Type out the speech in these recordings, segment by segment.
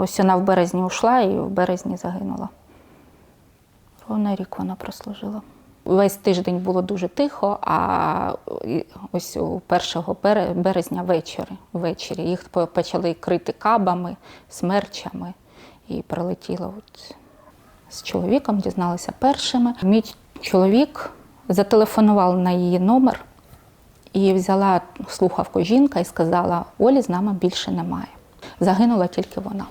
Ось вона в березні ушла і в березні загинула. Ровно рік вона прослужила. Весь тиждень було дуже тихо, а ось у 1 березня вечори, ввечері їх почали крити кабами, смерчами і прилетіло от з чоловіком, дізналися першими. Мій чоловік зателефонував на її номер і взяла слухавку жінка і сказала: Олі з нами більше немає. Загинула тільки вона.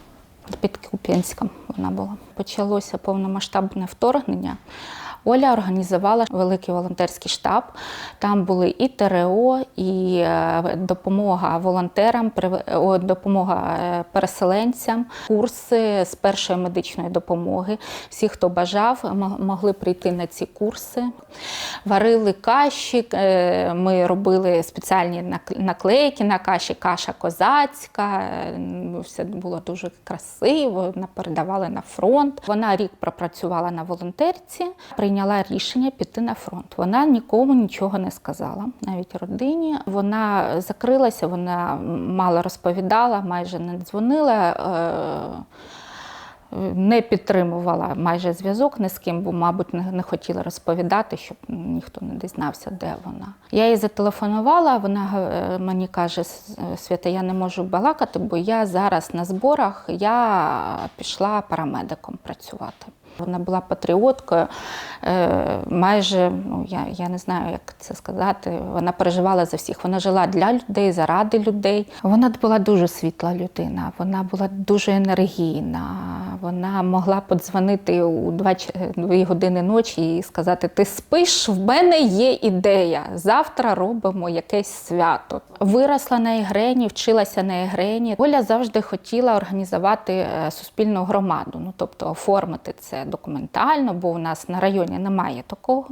Під Куп'янськом вона була. Почалося повномасштабне вторгнення. Оля організувала великий волонтерський штаб. Там були і ТРО, і е, допомога волонтерам, допомога е, переселенцям, курси з першої медичної допомоги. Всі, хто бажав, могли прийти на ці курси. Варили каші. е, Ми робили спеціальні наклейки на каші, каша козацька. Е, Все було дуже красиво. Передавали на фронт. Вона рік пропрацювала на волонтерці, прийняла рішення піти на фронт. Вона нікому нічого не сказала, навіть родині. Вона закрилася, вона мало розповідала, майже не дзвонила. Не підтримувала майже зв'язок ні з ким, бо, мабуть, не, не хотіла розповідати, щоб ніхто не дізнався, де вона. Я їй зателефонувала, вона е, мені каже: Свята, я не можу балакати, бо я зараз на зборах, я пішла парамедиком працювати. Вона була патріоткою, е, майже, ну я, я не знаю, як це сказати. Вона переживала за всіх. Вона жила для людей, заради людей. Вона була дуже світла людина, вона була дуже енергійна. Вона могла подзвонити у 2, години ночі і сказати: Ти спиш, в мене є ідея. Завтра робимо якесь свято. Виросла на Ігрені, вчилася на Ігрені. Оля завжди хотіла організувати е, суспільну громаду, ну тобто оформити це документально, бо у нас на районі немає такого.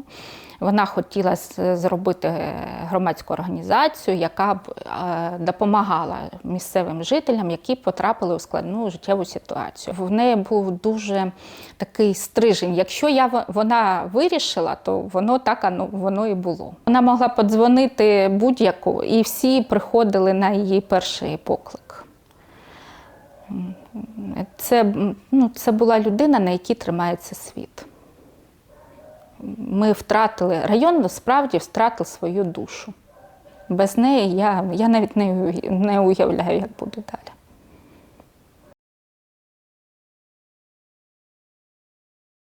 Вона хотіла зробити е, громадську організацію, яка б е, допомагала місцевим жителям, які потрапили у складну життєву ситуацію. В неї був дуже такий стрижень. Якщо я вона вирішила, то воно так воно і було. Вона могла подзвонити будь-яку, і всі приходили на її перший поклик. Це, ну, це була людина, на якій тримається світ. Ми втратили, район насправді втратив свою душу. Без неї я, я навіть не, не уявляю, як буде далі.